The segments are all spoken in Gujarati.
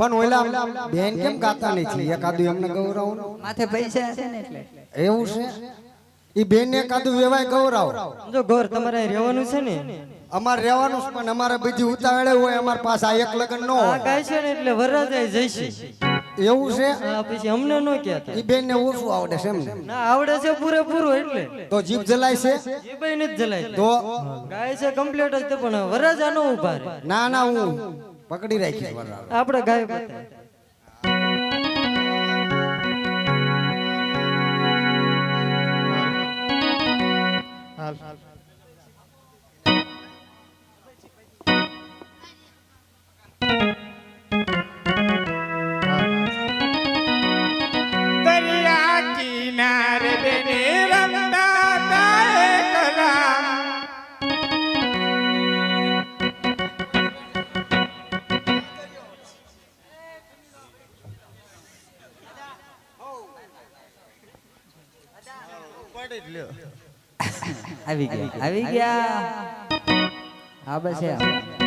પણ ઓલા બેન કેમ ગાતા નથી? એકાદું એમને ગૌરવ? માથે પૈસા હશે ને એટલે. એવું છે? ઈ બેન ને એકાદું વેવાય ગૌરવ? જો ગોર તમારે રહેવાનું છે ને? અમારે રહેવાનું છે, પણ અમારે બધી ઉતાવળે હોય અમારે પાસે આ એક લગન નો હોય. ગાય છે ને એટલે વરરાજાએ જઈશે એવું છે? આ પછી અમને નો કહેતા. ઈ બેન ને ઓછું આવડે છે એમને. ના આવડે છે પૂરેપૂરું એટલે. તો જીભ જલાય છે? જીભ નથી જલાય તો? ગાય છે કમ્પ્લીટ જ તે પણ વરરાજા નો ઊભા ના ના હું. પકડી રાખી. આપણે ગાય આવી ગયા આવી ગયા. હા બસ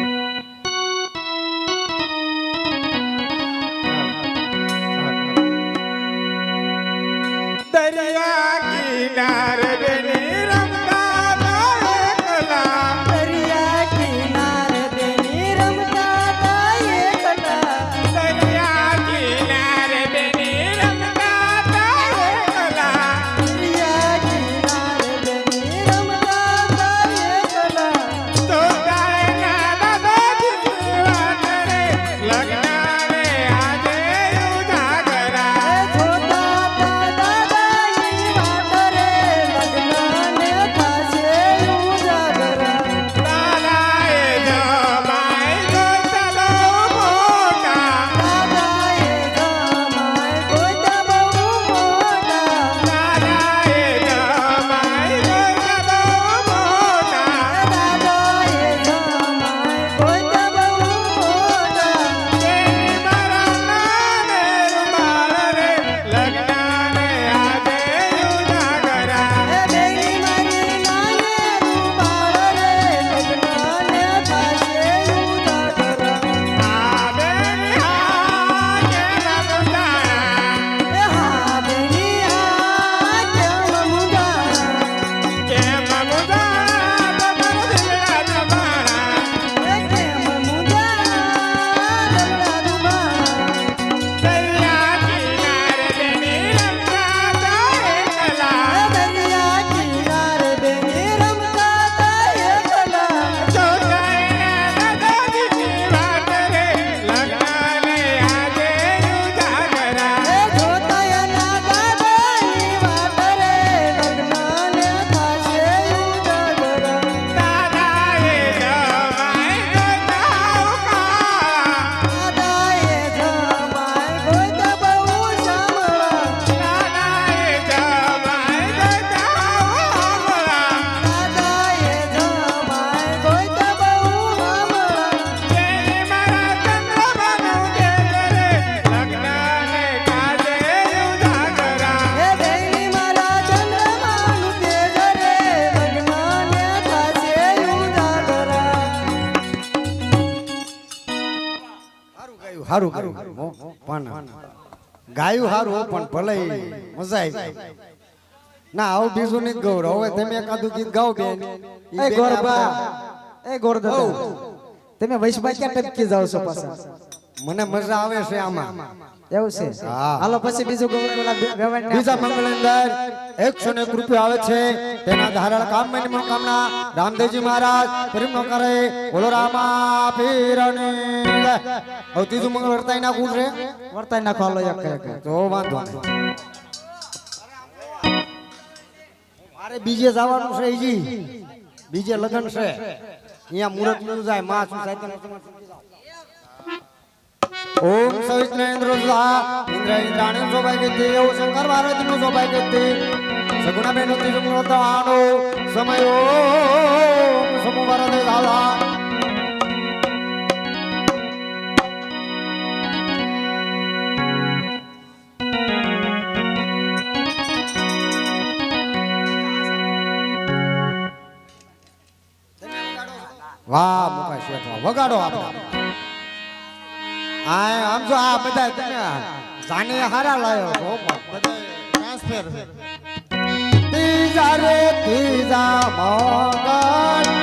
સારું સારું પણ ગાયું સારું પણ ભલે મજા આવી. ના આવું બીજું નહીં ગૌર હવે તમે એકાદું ગીત ગાઓ બેન. એ ગોરબા એ ગોરદાદા તમે વૈશમાં ક્યાં ટપકી જાવ છો પાછા? મને મજા આવે છે આમાં. એવું છે? હાલો પછી બીજું બીજા મંગળ અંદર એકસો ને એક રૂપિયા આવે છે. તેના ધારણ કામની મનોકામના રામદેવજી મહારાજ. પ્રેમ કરે. બોલો રામા પીરની હવે ત્રીજું મંગળ વર્તાઈ નાખવું છે. વર્તાઈ નાખો હાલો એક. તો વાંધો નહીં. મારે બીજે જવાનું છે ઈજી. બીજે લગ્ન છે. અહીંયા મુહૂર્તનું જાય માં શું સાહિત્ય ઓમ સવિષ્ણેન્દ્ર સ્વાહા. ઇન્દ્ર ઇન્દ્રાણી સૌભાગ્ય દેવ શંકર ભારતી નું સૌભાગ્ય દે સગુણા બેનો ત્રીજો આનો સમયો. સમુ ભારતે દાદા. વાહ મુકા શેઠ વાહ. વગાડો આપણે. આ આમ જો આ બધા તમે જાને હારા લાયો છો બધા ટ્રાન્સફર ત્રીજા રે ત્રીજા મંગળિયા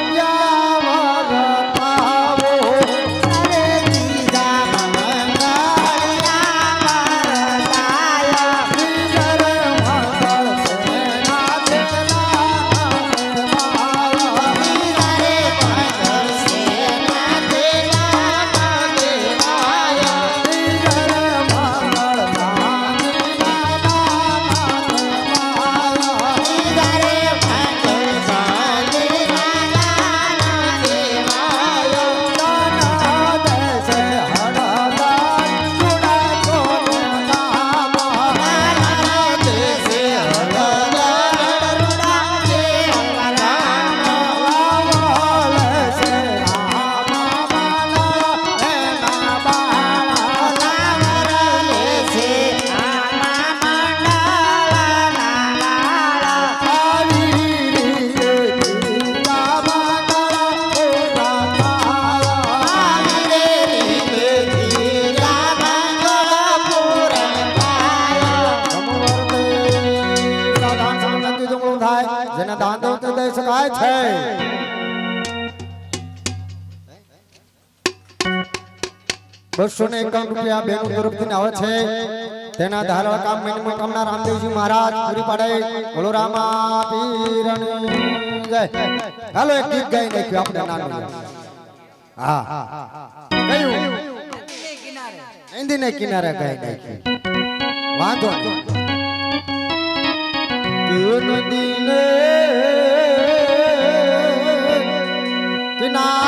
તેના ધારવા કામ કામના રામદેવજી મહારાજ પૂરી પાડે. બોલો હાલો એક ગીત ગાઈ નાખ્યું આપણે હા. કયું? હિન્દી કિનારે ગાઈ નાખ્યું વાંધો નદીને કિનારે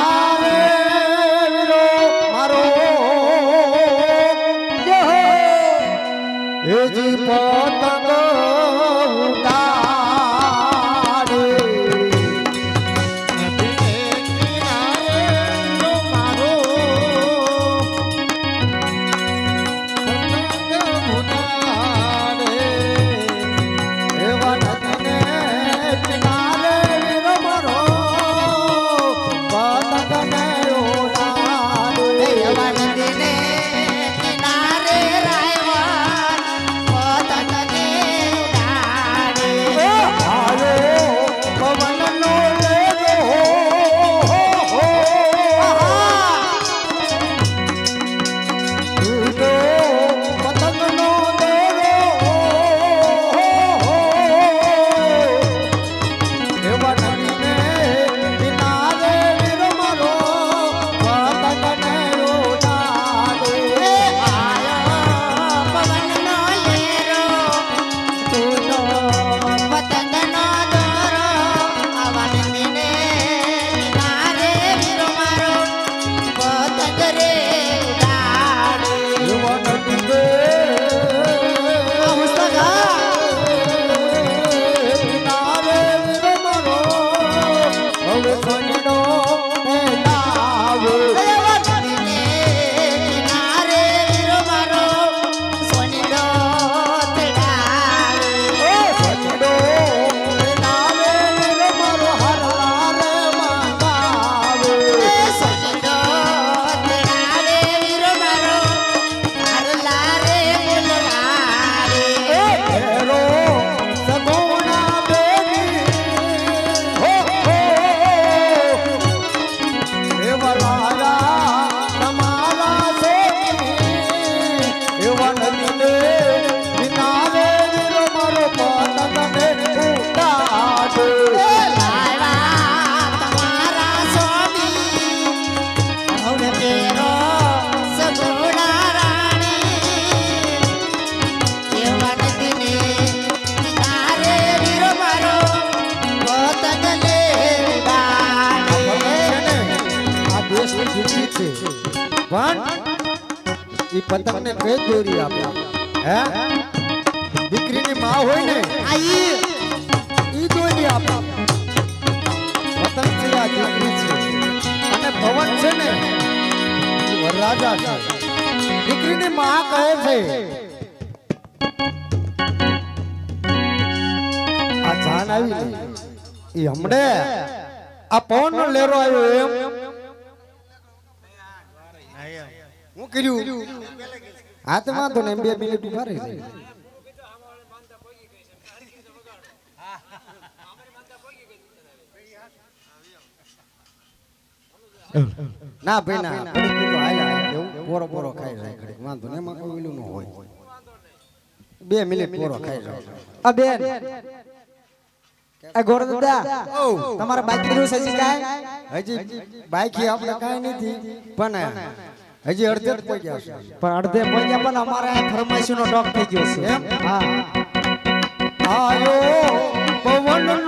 પતંગને કઈ દોરી આપે. હે? દીકરીની માં હોય ને ઈ. દોરી આપે. પતંગ છે આ દીકરી છે. અને પવન છે ને વરરાજા છે. દીકરીની માં કહે છે આ જાન આવી ઈ હમણે આ પવન નો લેરો આવ્યો એમ હું કર્યું. હા તો વાંધો ને બે મિનિટ ઊભા રહી ના ભાઈ ના. ઘડીક તો હાલ્યા રાખે એવું પોરો પોરો ખાઈ જાય વાંધો ને એમાં કોઈ ઓલું ન હોય. બે મિનિટ પોરો ખાઈ જાય. આ બેન. આ ગોર દાદા તમારા બાઈક બાઈક હજી બાઈકી આપણે કાંઈ નથી. પણ હજી અડધે પહોંચ્યા છે. પણ અડધે પહોંચ્યા પણ અમારે ફરમાઈશી નો ડોક થઈ ગયો છે. એમ? હા. આયો પવન